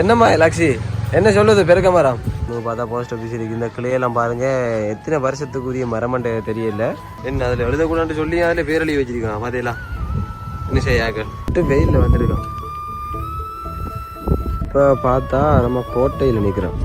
என்னம்மா லக்ஷி என்ன சொல்லுது பெருக்க மரம் நீங்கள் பார்த்தா போஸ்ட் ஆஃபீஸ் இருக்கு. இந்த கிளையெல்லாம் பாருங்க. எத்தனை வருஷத்துக்குரிய மரமண்ட தெரியல. என்ன அதில் எழுதக்கூடாதுன்னு சொல்லி அதில் பேரழி வச்சிருக்கான் பாத்தீங்களா? என்ன செய்யாக்க வெயிலில் வந்திருக்கோம் இப்போ பார்த்தா நம்ம கோட்டையில் நிற்கிறோம்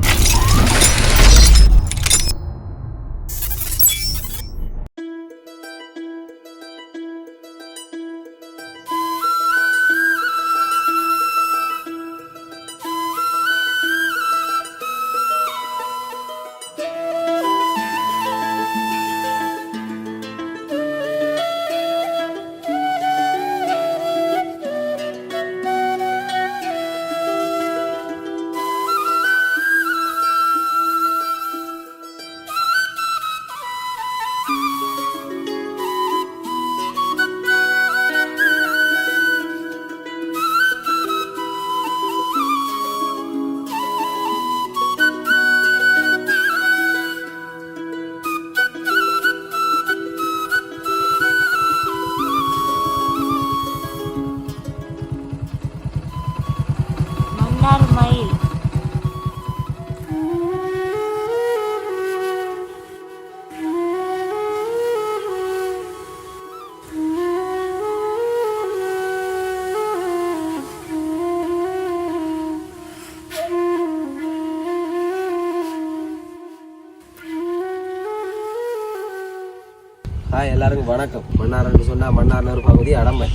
ஹாய் எல்லாருக்கும் வணக்கம். மன்னார்னு சொன்னால் மன்னார்னு பகுதி அடமை.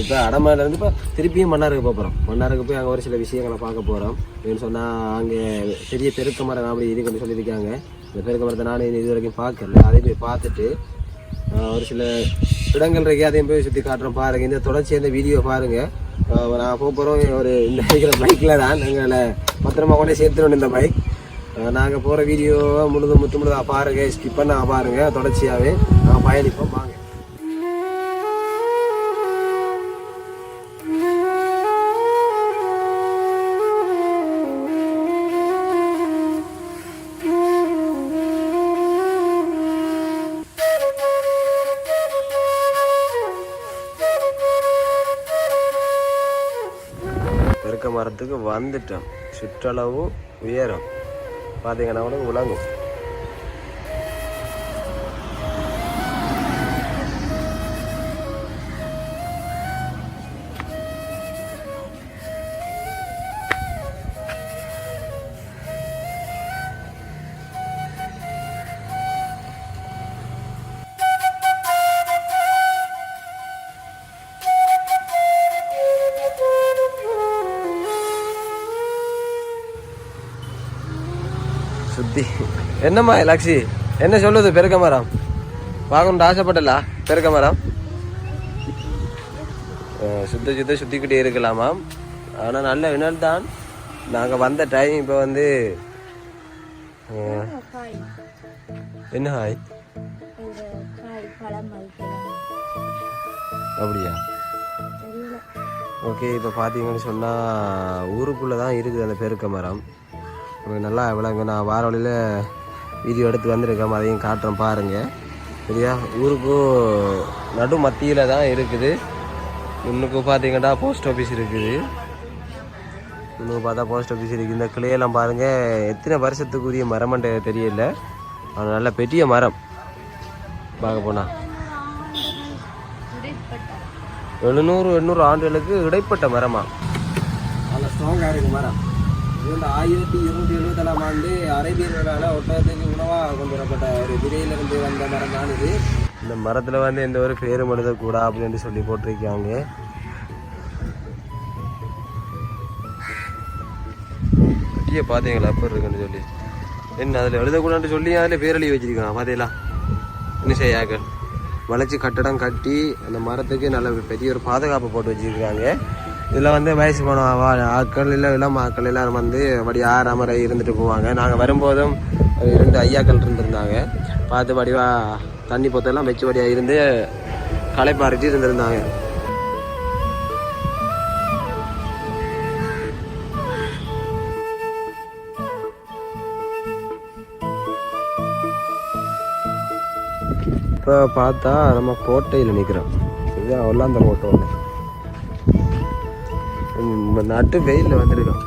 இப்போ அடமையிலேருந்து இப்போ திருப்பியும் மன்னாருக்கு போக போகிறோம் மன்னாருக்கு போய் அங்கே ஒரு சில விஷயங்களை பார்க்க போகிறோம் அப்படின்னு சொன்னால் அங்கே பெரிய பெருக்க மரம் அப்படி இருக்குன்னு சொல்லியிருக்காங்க. இந்த பெருக்க மரத்தை நானும் இது வரைக்கும் பார்க்கல. அதையும் போய் பார்த்துட்டு ஒரு சில இடங்கள் இருக்கு அதையும் போய் சுற்றி காட்டுறோம். பாருங்கள் இந்த தொடர்ச்சி அந்த வீடியோ பாருங்கள் நான் போக போகிறோம் ஒரு இந்த பைக்கில் பைக்கில் தான். எங்களை பத்திரமா கொண்டே சேர்த்துருவோம் இந்த பைக் நாங்கள் போகிற வீடியோவை முழுது முத்து முழுதாக பாருங்க ஸ்கிப் பண்ண பாருங்க தொடர்ச்சியாகவே நாங்கள் பயணிப்போம் வாங்க. பெருக்க மரத்துக்கு வந்துட்டோம். சுற்றளவு உயரம். பார்த்தீங்கன்னா கூட விளங்கும். சுத்தி என்னம்மா லக்ஷி? என்ன சொல்லுது பெருக்க மரம் பார்க்கணும்னு ஆசைப்பட்டல பெருக்க மரம் சுத்த சுத்த சுத்திக்கிட்டே இருக்கலாமாம் ஆனால் நல்ல வினல் தான். நாங்கள் வந்த டைம் இப்போ வந்து என்ன ஹாய்? அப்படியா? ஓகே இப்போ பார்த்தீங்கன்னு சொன்னால் ஊருக்குள்ளே தான் இருக்குது அந்த பெருக்க மரம் உங்களுக்கு நல்லா விளங்க. நான் வார வழியில் வீடியோ எடுத்து வந்திருக்கேன். அதையும் காட்டுறேன் பாருங்கள் சரியா? ஊருக்கும் நடு மத்தியில் தான் இருக்குது. இன்னுக்கு பார்த்தீங்கன்னா போஸ்ட் ஆஃபீஸ் இருக்குது. இன்னும் பார்த்தா போஸ்ட் ஆஃபீஸ் இருக்குது இந்த கிளையெல்லாம் பாருங்கள் எத்தனை வருஷத்துக்குரிய மரம்ன்ற தெரியல. அது நல்ல பெரிய மரம். பார்க்க போனால் எழுநூறு எண்ணூறு ஆண்டுகளுக்கு இடைப்பட்ட மரமா? நல்ல ஸ்ட்ராங்காக இருக்குது மரம். இது ஆயிரத்தி இருநூத்தி எழுபத்தேழாம் ஆண்டு அரேபியர்களால் ஒட்டகத்துக்கு உணவாக கொண்டு வரப்பட்ட ஒரு விதையிலிருந்து வந்த மரம் தான் இது இந்த மரத்தில் வந்து எந்த ஒரு பேரும் எழுதக்கூடா அப்படின்னு சொல்லி போட்டிருக்காங்க. கட்டியை பார்த்தீங்களா எப்படி இருக்குன்னு சொல்லி. என்ன அதில் எழுதக்கூடாதுன்னு சொல்லி அதில் பேரழி வச்சிருக்கான் பார்த்தீங்களா என்ன செய்யாக்கள் வளைச்சி கட்டடம் கட்டி அந்த மரத்துக்கு நல்ல பெரிய ஒரு பாதுகாப்பு போட்டு வச்சிருக்காங்க. இதில் வந்து வயசு போன ஆட்கள் இல்லை இளம் ஆட்கள் எல்லாரும் வந்து அப்படி ஆறாமரை இருந்துட்டு போவாங்க. நாங்கள் வரும்போதும் இரண்டு ஐயாக்கள் இருந்திருந்தாங்க. பார்த்து வடிவா தண்ணி பொத்தெல்லாம் வச்சபடியாக இருந்து களைப்பாரிட்டு இருந்திருந்தாங்க. இப்போ பார்த்தா நம்ம கோட்டையில் நிற்கிறோம் இதுதான் ஒல்லாந்த கோட்டை ஒன்று நட்டு வெயிலில் வந்திருக்கோம்.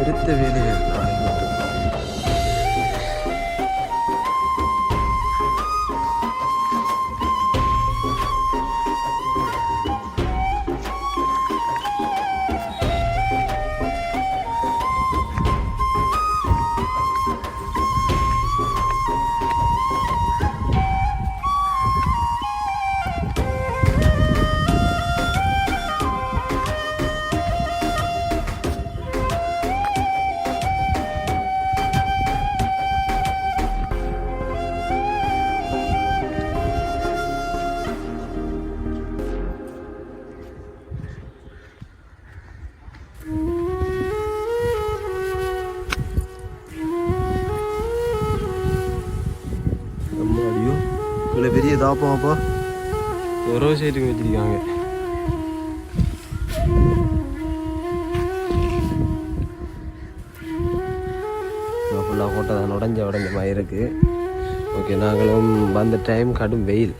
பிடித்த வேலையை தாப்பம் அப்பா. எவ்வளோ சைட்டுக்கு வச்சிருக்காங்க ஃபுல்லாக கோட்டை தான் உடஞ்ச உடஞ்ச மாதிரி இருக்கு. ஓகே நாங்களும் வந்த டைம் கடும் வெயில்.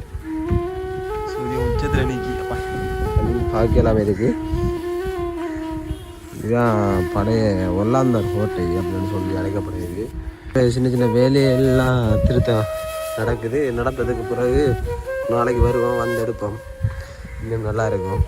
சூரியன் உச்சத்தில் நிற்கி பார்க்கலாம் இதுதான் பழைய ஒல்லாந்தர் கோட்டை அப்படின்னு சொல்லி அழைக்கப்படுகிறது. சின்ன சின்ன வேலையெல்லாம் திருத்தம் நடக்குது நடந்ததுக்கு பிறகு நாளைக்கு வருவோம் வந்து எடுப்போம். இன்னும் நல்லா இருக்கும்.